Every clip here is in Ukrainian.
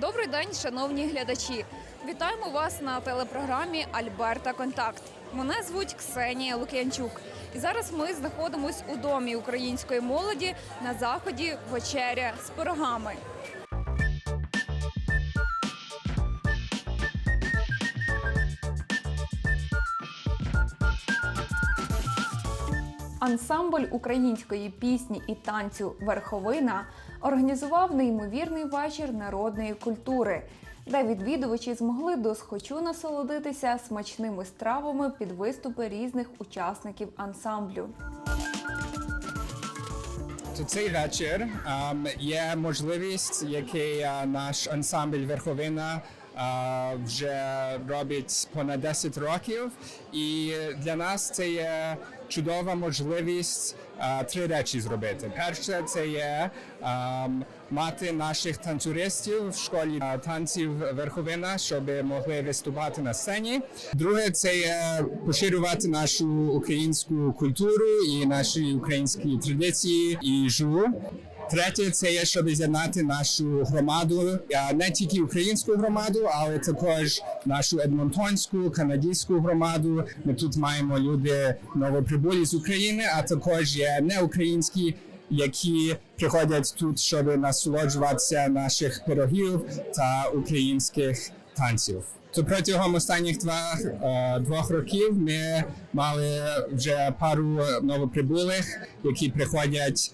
Добрий день, шановні глядачі. Вітаємо вас на телепрограмі Альберта Контакт. Мене звуть Ксенія Лук'янчук. І зараз ми знаходимось у домі української молоді на заході вечеря з пирогами. Ансамбль української пісні і танцю Верховина організував неймовірний вечір народної культури, де відвідувачі змогли досхочу насолодитися смачними стравами під виступи різних учасників ансамблю. Цей вечір ем, є можливість, який е, наш ансамбль Верховина вже робить понад 10 років, і для нас це є чудова можливість е, три речі зробити. Перше, це є ем, мати наших танцюристів в школі е, танців Верховина, щоб могли виступати на сцені. Друге, це є поширювати нашу українську культуру і наші українські традиції і живу. Третє, це є, щоб з'єднати нашу громаду, не тільки українську громаду, але також нашу едмонтонську, канадську громаду. Ми тут маємо люди новоприбулі з України, а також є неукраїнські, які приходять тут, щоб насолоджуватися наших пирогів та українських танців. То протягом останніх два, е, років ми мали вже пару новоприбулих, які приходять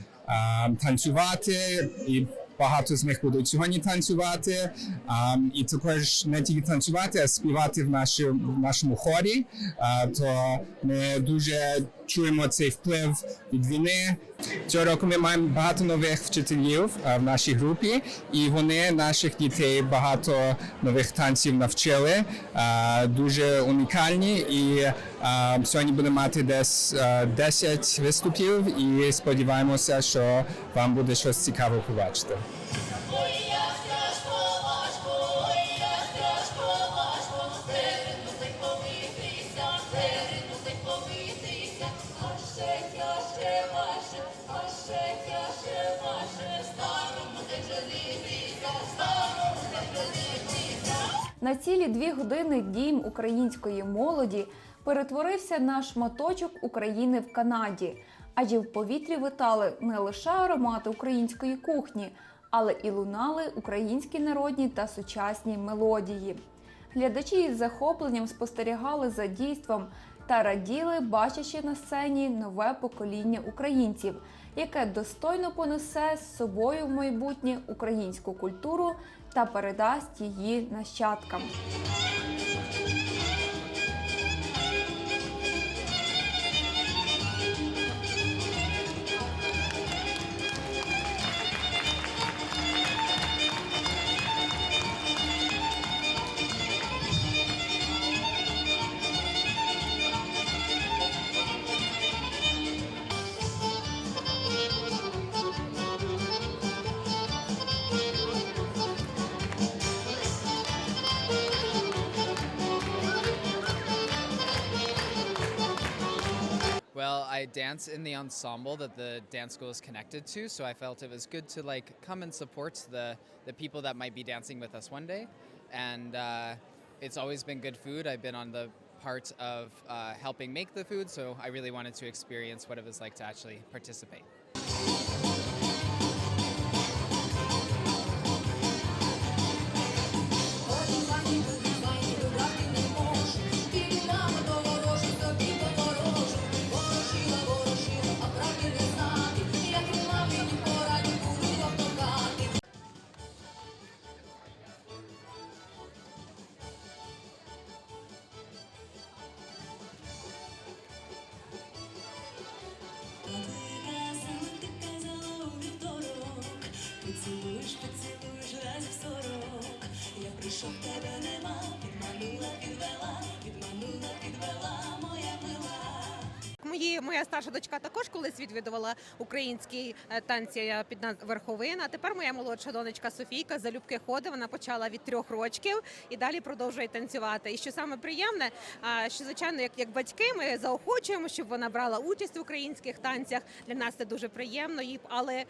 танцювати, і багато з них будуть сьогодні танцювати. А, і також не тільки танцювати, а співати в, нашому в нашому хорі. А, то ми дуже чуємо цей вплив від війни. Цього року ми маємо багато нових вчителів а, в нашій групі, і вони наших дітей багато нових танців навчили. А, дуже унікальні. І а, сьогодні будемо мати десь а, 10 виступів, і сподіваємося, що вам буде щось цікаве побачити. На цілі дві години дім української молоді перетворився на шматочок України в Канаді, адже в повітрі витали не лише аромати української кухні, але і лунали українські народні та сучасні мелодії. Глядачі із захопленням спостерігали за дійством та раділи, бачачи на сцені нове покоління українців, яке достойно понесе з собою в майбутнє українську культуру та передасть її нащадкам. I dance in the ensemble that the dance school is connected to, so I felt it was good to like come and support the the people that might be dancing with us one day. And uh, it's always been good food. I've been on the part of uh, helping make the food, so I really wanted to experience what it was like to actually participate. Я прийшов, тебе нема, підманула, підвела, підманула, підвела, Мої моя старша дочка також колись відвідувала українські е, танці е, під наз- верховина. Тепер моя молодша донечка Софійка залюбки ходить. Вона почала від трьох років і далі продовжує танцювати. І що саме приємне, що звичайно, як, як батьки, ми заохочуємо, щоб вона брала участь в українських танцях. Для нас це дуже приємно. Але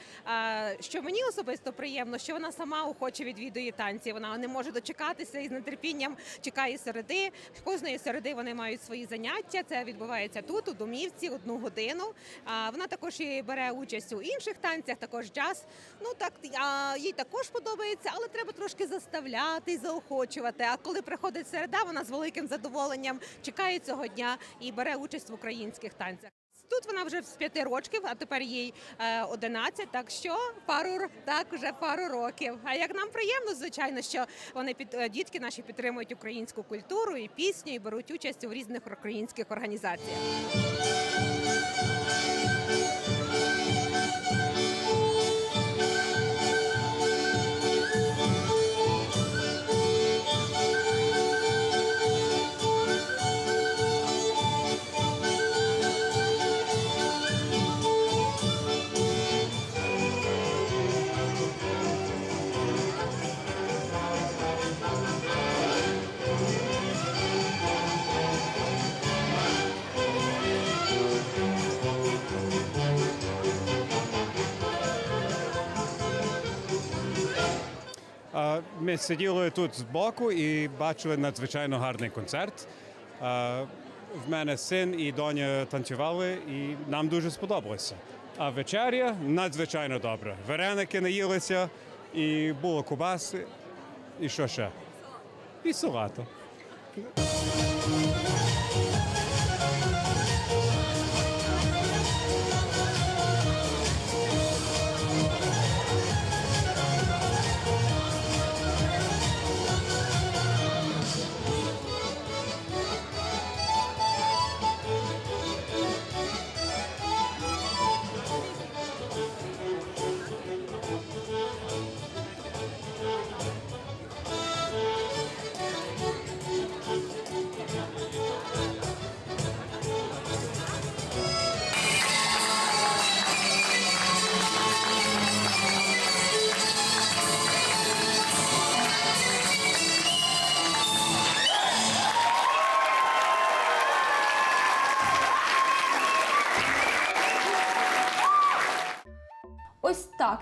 що мені особисто приємно, що вона сама охоче відвідує танці. Вона не може дочекатися і з нетерпінням чекає середи. Кожної середи вони мають свої заняття. Це відбувається тут, у домівці, одну годину. А вона також і бере участь у інших танцях, також джаз. Ну так їй також подобається, але треба трошки заставляти і заохочувати. А коли приходить середа, вона з великим задоволенням чекає цього дня і бере участь в українських танцях. Тут вона вже з п'яти років, а тепер їй е, 11, так що пару так вже пару років. А як нам приємно, звичайно, що вони під е, дітки наші підтримують українську культуру і пісню, і беруть участь у різних українських організаціях. Ми сиділи тут збоку і бачили надзвичайно гарний концерт. В мене син і доня танцювали, і нам дуже сподобалося. А вечеря надзвичайно добра. Вареники наїлися, і було кубаси, і що ще? І салату.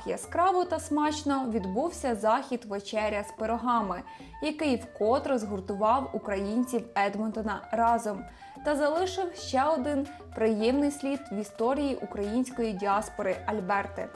Яскраво та смачно відбувся захід вечеря з пирогами, який вкотре згуртував українців Едмонтона разом та залишив ще один приємний слід в історії української діаспори Альберти.